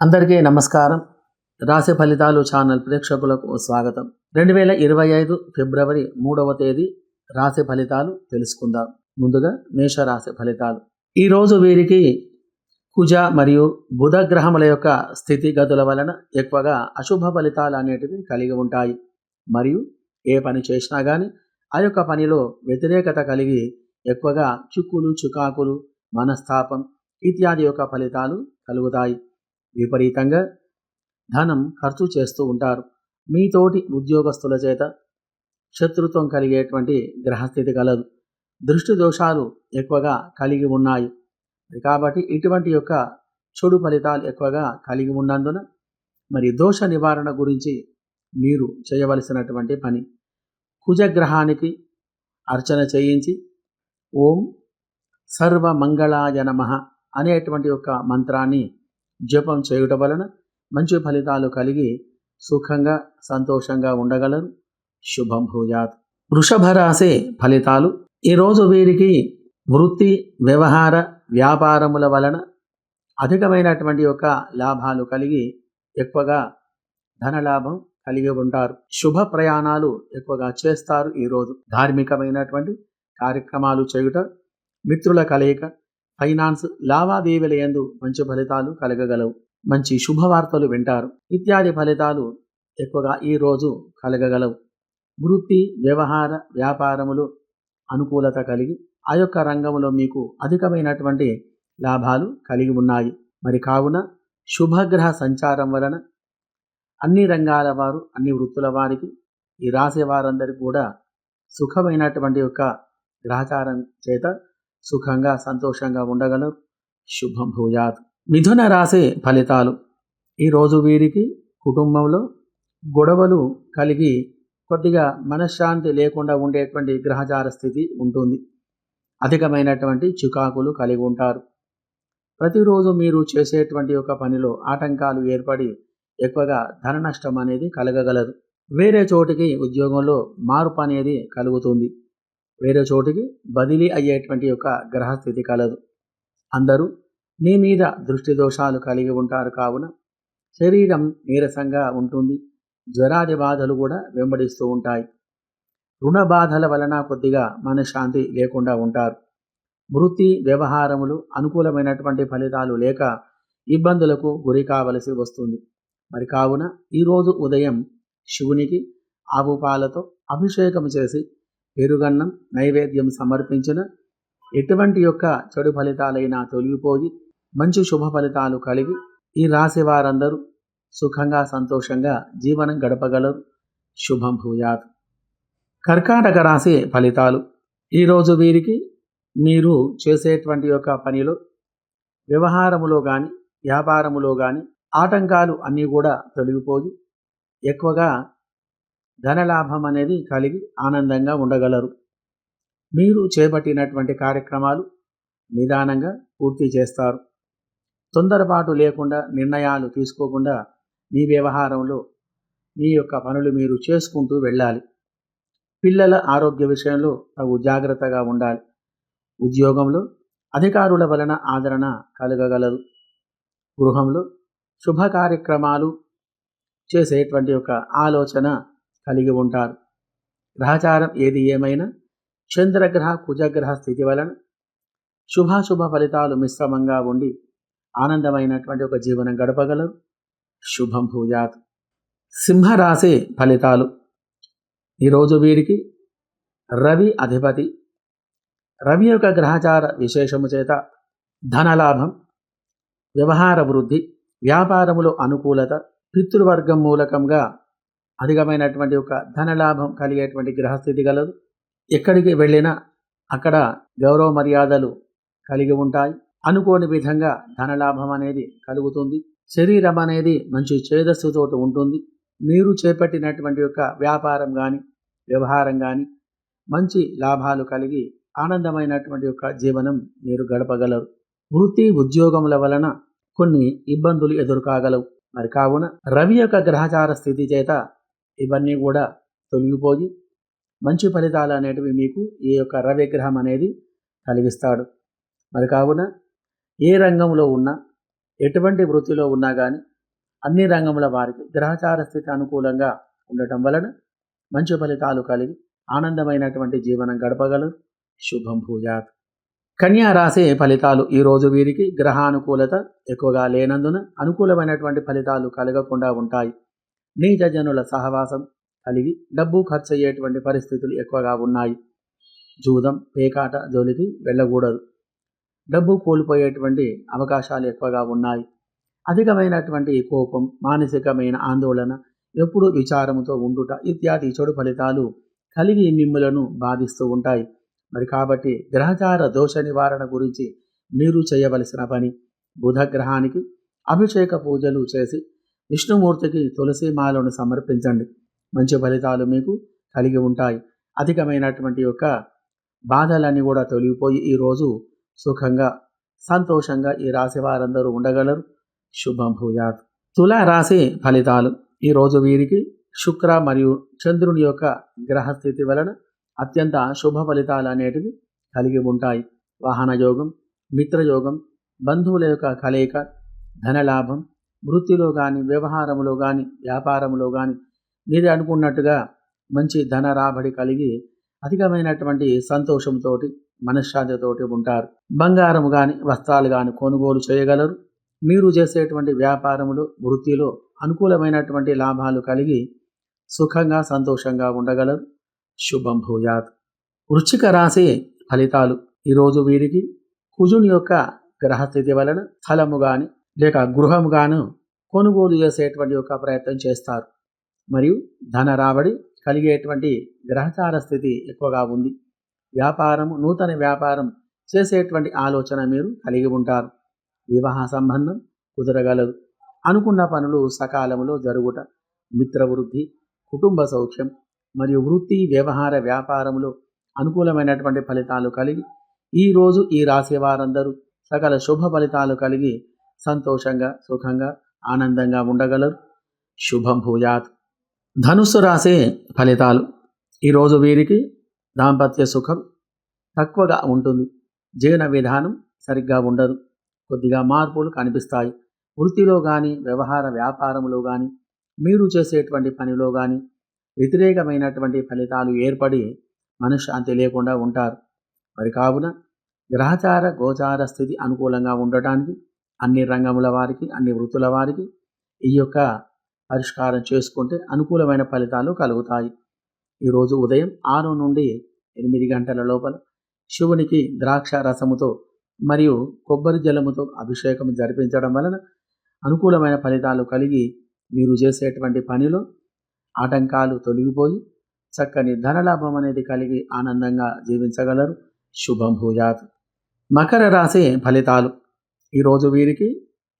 అందరికీ నమస్కారం. రాశి ఫలితాలు ఛానల్ ప్రేక్షకులకు స్వాగతం. రెండు వేల ఇరవై ఐదు ఫిబ్రవరి మూడవ తేదీ రాశి ఫలితాలు తెలుసుకుందాం. ముందుగా మేషరాశి ఫలితాలు. ఈరోజు వీరికి కుజ మరియు బుధ గ్రహముల యొక్క స్థితిగతుల వలన ఎక్కువగా అశుభ ఫలితాలు అనేటివి కలిగి ఉంటాయి. మరియు ఏ పని చేసినా కానీ ఆ యొక్క పనిలో వ్యతిరేకత కలిగి ఎక్కువగా చిక్కులు చుకాకులు మనస్తాపం ఇత్యాది యొక్క ఫలితాలు కలుగుతాయి. విపరీతంగా ధనం ఖర్చు చేస్తూ ఉంటారు. మీతోటి ఉద్యోగస్తుల చేత శత్రుత్వం కలిగేటువంటి గ్రహస్థితి కలదు. దృష్టి దోషాలు ఎక్కువగా కలిగి ఉన్నాయి. కాబట్టి ఇటువంటి యొక్క చెడు ఫలితాలు ఎక్కువగా కలిగి ఉన్నందున మరి దోష నివారణ గురించి మీరు చేయవలసినటువంటి పని. కుజగ్రహానికి అర్చన చేయించి ఓం సర్వమంగళాయ నమః అనేటువంటి యొక్క మంత్రాన్ని జపం చేయుట వలన మంచి ఫలితాలు కలిగి సుఖంగా సంతోషంగా ఉండగలరు. శుభం భూయాత్. వృషభ రాశి ఫలితాలు. ఈరోజు వీరికి వృత్తి వ్యవహార వ్యాపారముల వలన అధికమైనటువంటి యొక్క లాభాలు కలిగి ఎక్కువగా ధనలాభం కలిగి ఉంటారు. శుభ ప్రయాణాలు ఎక్కువగా చేస్తారు ఈరోజు ధార్మికమైనటువంటి కార్యక్రమాలు చేయుట మిత్రుల కలయిక ఫైనాన్స్ లావాదేవీల యందు మంచి ఫలితాలు కలగగలవు. మంచి శుభవార్తలు వింటారు. ఇత్యాది ఫలితాలు ఎక్కువగా ఈ రోజు కలగగలవు. వృత్తి వ్యవహార వ్యాపారములు అనుకూలత కలిగి ఆ యొక్క రంగంలో మీకు అధికమైనటువంటి లాభాలు కలిగి ఉన్నాయి. మరి కావున శుభగ్రహ సంచారం వలన అన్ని రంగాల వారు అన్ని వృత్తుల వారికి ఈ రాసే వారందరికీ కూడా సుఖమైనటువంటి యొక్క గ్రహచారం చేత సుఖంగా సంతోషంగా ఉండగలరు. శుభం భూయాత్. మిథున రాసే ఫలితాలు. ఈరోజు వీరికి కుటుంబంలో గొడవలు కలిగి కొద్దిగా మనశ్శాంతి లేకుండా ఉండేటువంటి గ్రహచార స్థితి ఉంటుంది. అధికమైనటువంటి చికాకులు కలిగి ఉంటారు. ప్రతిరోజు మీరు చేసేటువంటి ఒక పనిలో ఆటంకాలు ఏర్పడి ఎక్కువగా ధన నష్టం అనేది కలగగలదు. వేరే చోటికి ఉద్యోగంలో మార్పు అనేది కలుగుతుంది. వేరే చోటికి బదిలీ అయ్యేటువంటి యొక్క గ్రహస్థితి కలదు. అందరూ నీ మీద దృష్టి దోషాలు కలిగి ఉంటారు కావున శరీరం నీరసంగా ఉంటుంది. జ్వరాది బాధలు కూడా వెంబడిస్తూ ఉంటాయి. రుణ బాధల వలన కొద్దిగా మనశ్శాంతి లేకుండా ఉంటారు. వృత్తి వ్యవహారములు అనుకూలమైనటువంటి ఫలితాలు లేక ఇబ్బందులకు గురి కావలసి వస్తుంది. మరి కావున ఈరోజు ఉదయం శివునికి ఆవు పాలతో అభిషేకం చేసి పెరుగన్నం నైవేద్యం సమర్పించిన ఎటువంటి యొక్క చెడు ఫలితాలైనా తొలగిపోయి మంచి శుభ ఫలితాలు కలిగి ఈ రాశి వారందరూ సుఖంగా సంతోషంగా జీవనం గడపగలరు. శుభం భూయాత్. కర్కాటక రాశి ఫలితాలు. ఈరోజు వీరికి మీరు చేసేటువంటి యొక్క పనిలో వ్యవహారములో కానీ వ్యాపారములో కానీ ఆటంకాలు అన్నీ కూడా తొలగిపోయి ఎక్కువగా ధనలాభం అనేది కలిగి ఆనందంగా ఉండగలరు. మీరు చేపట్టినటువంటి కార్యక్రమాలు నిదానంగా పూర్తి చేస్తారు. తొందరపాటు లేకుండా నిర్ణయాలు తీసుకోకుండా మీ వ్యవహారంలో మీ యొక్క పనులు మీరు చేసుకుంటూ వెళ్ళాలి. పిల్లల ఆరోగ్య విషయంలో తగు జాగ్రత్తగా ఉండాలి. ఉద్యోగంలో అధికారుల వలన ఆదరణ కలగగలదు. గృహంలో శుభ కార్యక్రమాలు చేసేటువంటి ఒక ఆలోచన కలిగి ఉంటారు. గ్రహచారం ఏది ఏమైనా చంద్రగ్రహ కుజగ్రహ స్థితి వలన శుభాశుభ ఫలితాలు మిశ్రమంగా ఉండి ఆనందమైనటువంటి ఒక జీవనం గడపగలరు. శుభం భూయాత్. సింహరాశి ఫలితాలు. ఈరోజు వీరికి రవి అధిపతి. రవి యొక్క గ్రహచార విశేషము చేత ధనలాభం వ్యవహార వృద్ధి వ్యాపారములో అనుకూలత పితృవర్గం మూలకంగా అధికమైనటువంటి ఒక ధనలాభం కలిగేటువంటి గ్రహస్థితి గలదు. ఎక్కడికి వెళ్ళినా అక్కడ గౌరవ మర్యాదలు కలిగి ఉంటాయి. అనుకోని విధంగా ధనలాభం అనేది కలుగుతుంది. శరీరం అనేది మంచి చేదస్సుతోటి ఉంటుంది. మీరు చేపట్టినటువంటి యొక్క వ్యాపారం కానీ వ్యవహారం కానీ మంచి లాభాలు కలిగి ఆనందమైనటువంటి యొక్క జీవనం మీరు గడపగలరు. వృత్తి ఉద్యోగముల వలన కొన్ని ఇబ్బందులు ఎదురుకాగలవు. మరి కావున రవి యొక్క గ్రహచార స్థితి చేత ఇవన్నీ కూడా తొలగిపోయి మంచి ఫలితాలు అనేటివి మీకు ఈ యొక్క రవిగ్రహం అనేది కలిగిస్తాడు. మరి కావున ఏ రంగంలో ఉన్నా ఎటువంటి వృత్తిలో ఉన్నా కానీ అన్ని రంగముల వారికి గ్రహచార స్థితి అనుకూలంగా ఉండటం వలన మంచి ఫలితాలు కలిగి ఆనందమైనటువంటి జీవనం గడపగలరు. శుభం భూయాత్. కన్యా రాశి ఫలితాలు ఈ రోజు వీరికి గ్రహానుకూలత ఎక్కువగా లేనందున అనుకూలమైనటువంటి ఫలితాలు కలగకుండా ఉంటాయి. నీచజనుల సహవాసం కలిగి డబ్బు ఖర్చు అయ్యేటువంటి పరిస్థితులు ఎక్కువగా ఉన్నాయి. జూదం పేకాట జోలికి వెళ్ళకూడదు. డబ్బు కోల్పోయేటువంటి అవకాశాలు ఎక్కువగా ఉన్నాయి. అధికమైనటువంటి కోపం మానసికమైన ఆందోళన ఎప్పుడు విచారముతో ఉండుట ఇత్యాది చెడు ఫలితాలు కలిగి మిమ్ములను బాధిస్తూ ఉంటాయి. మరి కాబట్టి గ్రహచార దోష నివారణ గురించి మీరు చేయవలసిన పని బుధ గ్రహానికి అభిషేక పూజలు చేసి విష్ణుమూర్తికి తులసి మాలను సమర్పించండి. మంచి ఫలితాలు మీకు కలిగి ఉంటాయి. అధికమైనటువంటి యొక్క బాధలన్నీ కూడా తొలగిపోయి ఈరోజు సుఖంగా సంతోషంగా ఈ రాశి వారందరూ ఉండగలరు. శుభం భూయాత్. తులా రాశి ఫలితాలు ఈరోజు వీరికి శుక్ర మరియు చంద్రుని యొక్క గ్రహస్థితి వలన అత్యంత శుభ ఫలితాలు అనేటివి కలిగి ఉంటాయి. వాహన యోగం మిత్రయోగం బంధువుల యొక్క కలయిక ధనలాభం వృత్తిలో కానీ వ్యవహారంలో కానీ వ్యాపారంలో కానీ మీరు అనుకున్నట్టుగా మంచి ధన రాబడి కలిగి అధికమైనటువంటి సంతోషంతో మనశ్శాంతితోటి ఉంటారు. బంగారం కానీ వస్త్రాలు కానీ కొనుగోలు చేయగలరు. మీరు చేసేటువంటి వ్యాపారములు వృత్తిలో అనుకూలమైనటువంటి లాభాలు కలిగి సుఖంగా సంతోషంగా ఉండగలరు. శుభం భూయాత్. వృచ్చిక రాశి ఫలితాలు. ఈరోజు వీరికి కుజుని యొక్క గ్రహస్థితి వలన స్థలము కానీ లేక గృహముగాను కొనుగోలు చేసేటువంటి యొక్క ప్రయత్నం చేస్తారు. మరియు ధన రాబడి కలిగేటువంటి గ్రహచార స్థితి ఎక్కువగా ఉంది. వ్యాపారం నూతన వ్యాపారం చేసేటువంటి ఆలోచన మీరు కలిగి ఉంటారు. వివాహ సంబంధం కుదరగలదు. అనుకున్న పనులు సకాలంలో జరుగుట మిత్రవృద్ధి కుటుంబ సౌఖ్యం మరియు వృత్తి వ్యవహార వ్యాపారంలో అనుకూలమైనటువంటి ఫలితాలు కలిగి ఈరోజు ఈ రాశి వారందరూ సకల శుభ ఫలితాలు కలిగి సంతోషంగా సుఖంగా ఆనందంగా ఉండగలరు. శుభం భూయాత్. ధనుస్సు రాసే ఫలితాలు. ఈరోజు వీరికి దాంపత్య సుఖం తక్కువగా ఉంటుంది. జీవన విధానం సరిగ్గా ఉండదు. కొద్దిగా మార్పులు కనిపిస్తాయి. వృత్తిలో కానీ వ్యవహార వ్యాపారంలో కానీ మీరు చేసేటువంటి పనిలో కానీ వ్యతిరేకమైనటువంటి ఫలితాలు ఏర్పడి మనశ్శాంతి లేకుండా ఉంటారు. మరి కావున గ్రహచార గోచార స్థితి అనుకూలంగా ఉండటానికి అన్ని రంగముల వారికి అన్ని వృత్తుల వారికి ఈ యొక్క పరిష్కారం చేసుకుంటే అనుకూలమైన ఫలితాలు కలుగుతాయి. ఈరోజు ఉదయం ఆరు నుండి ఎనిమిది గంటల లోపల శివునికి ద్రాక్ష రసముతో మరియు కొబ్బరి జలముతో అభిషేకం జరిపించడం వలన అనుకూలమైన ఫలితాలు కలిగి మీరు చేసేటువంటి పనిలో ఆటంకాలు తొలగిపోయి చక్కని ధనలాభం అనేది కలిగి ఆనందంగా జీవించగలరు. శుభం భూయాత్. మకర రాశి ఫలితాలు. ఈరోజు వీరికి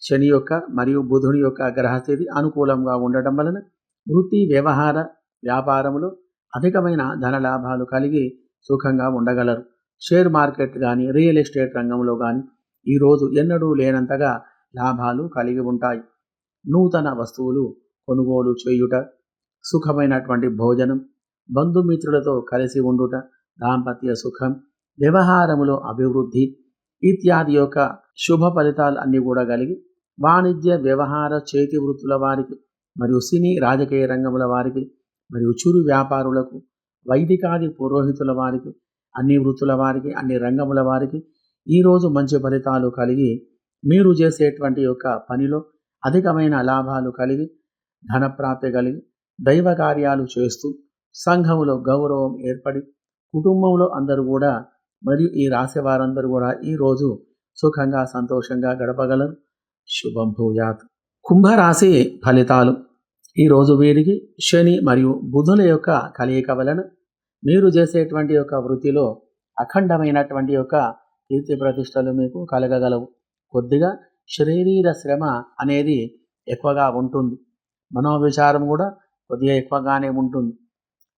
శని యొక్క మరియు బుధుని యొక్క గ్రహస్థితి అనుకూలంగా ఉండటం వలన వృత్తి వ్యవహార వ్యాపారములో అధికమైన ధన లాభాలు కలిగి సుఖంగా ఉండగలరు. షేర్ మార్కెట్ కానీ రియల్ ఎస్టేట్ రంగంలో కానీ ఈరోజు ఎన్నడూ లేనంతగా లాభాలు కలిగి ఉంటాయి. నూతన వస్తువులు కొనుగోలు చేయుట సుఖమైనటువంటి భోజనం బంధుమిత్రులతో కలిసి ఉండుట దాంపత్య సుఖం వ్యవహారములో అభివృద్ధి ఇత్యాది యొక్క శుభ ఫలితాలు అన్నీ కూడా కలిగి వాణిజ్య వ్యవహార చేతి వృత్తుల వారికి మరియు సినీ రాజకీయ రంగముల వారికి మరియు చురు వ్యాపారులకు వైదికాది పురోహితుల వారికి అన్ని వృత్తుల వారికి అన్ని రంగముల వారికి ఈరోజు మంచి ఫలితాలు కలిగి మీరు చేసేటువంటి యొక్క పనిలో అధికమైన లాభాలు కలిగి ధనప్రాప్తి కలిగి దైవ కార్యాలు చేస్తూ సంఘములో గౌరవం ఏర్పడి కుటుంబంలో అందరూ కూడా మరియు ఈ రాశి వారందరూ కూడా ఈరోజు సుఖంగా సంతోషంగా గడపగలరు. శుభం భూయాత్. కుంభరాశి ఫలితాలు. ఈరోజు వీరికి శని మరియు బుధుల యొక్క కలయిక వలన మీరు చేసేటువంటి యొక్క వృత్తిలో అఖండమైనటువంటి యొక్క కీర్తి ప్రతిష్టలు మీకు కలగగలవు. కొద్దిగా శరీర శ్రమ అనేది ఎక్కువగా ఉంటుంది. మనోవిచారం కూడా కొద్దిగా ఎక్కువగానే ఉంటుంది.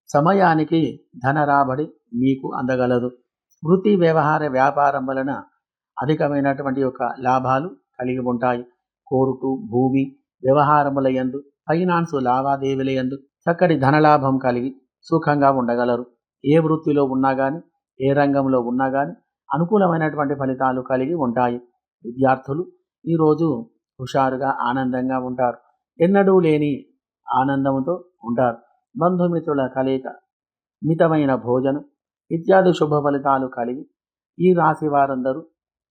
సమయానికి ధన రాబడి మీకు అందగలదు. వృత్తి వ్యవహార వ్యాపారం వలన అధికమైనటువంటి యొక్క లాభాలు కలిగి ఉంటాయి. కోరుటు భూమి వ్యవహారముల యందు ఫైనాన్స్ లావాదేవీల యందు చక్కటి ధనలాభం కలిగి సుఖంగా ఉండగలరు. ఏ వృత్తిలో ఉన్నా కానీ ఏ రంగంలో ఉన్నా కానీ అనుకూలమైనటువంటి ఫలితాలు కలిగి ఉంటాయి. విద్యార్థులు ఈరోజు హుషారుగా ఆనందంగా ఉంటారు. ఎన్నడూ లేని ఆనందంతో ఉంటారు. బంధుమిత్రుల కలయిక మితమైన భోజనం ఇత్యాది శుభ ఫలితాలు కలిగి ఈ రాశి వారందరూ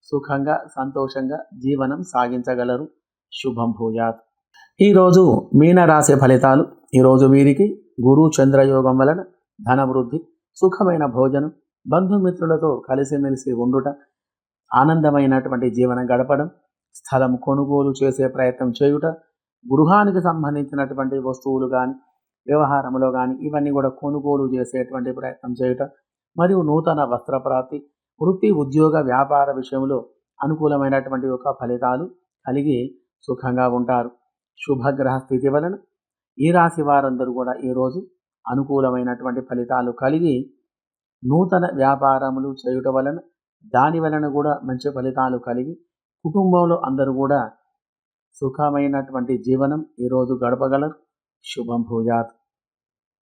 సుఖంగా సంతోషంగా జీవనం సాగించగలరు. శుభం భూయాత్. ఈరోజు మీనరాశి ఫలితాలు. ఈరోజు వీరికి గురు చంద్రయోగం వలన ధనవృద్ధి సుఖమైన భోజనం బంధుమిత్రులతో కలిసిమెలిసి ఉండుట ఆనందమైనటువంటి జీవనం గడపడం స్థలం కొనుగోలు చేసే ప్రయత్నం చేయుట గృహానికి సంబంధించినటువంటి వస్తువులు కానీ వ్యవహారంలో కానీ ఇవన్నీ కూడా కొనుగోలు చేసేటువంటి ప్రయత్నం చేయుట మరియు నూతన వస్త్రప్రాప్తి వృత్తి ఉద్యోగ వ్యాపార విషయంలో అనుకూలమైనటువంటి ఒక ఫలితాలు కలిగి సుఖంగా ఉంటారు. శుభగ్రహ స్థితి వలన ఈ రాశి వారందరూ కూడా ఈరోజు అనుకూలమైనటువంటి ఫలితాలు కలిగి నూతన వ్యాపారములు చేయుట వలన దాని వలన కూడా మంచి ఫలితాలు కలిగి కుటుంబంలో అందరూ కూడా సుఖమైనటువంటి జీవనం ఈరోజు గడపగలరు. శుభం భూజాత్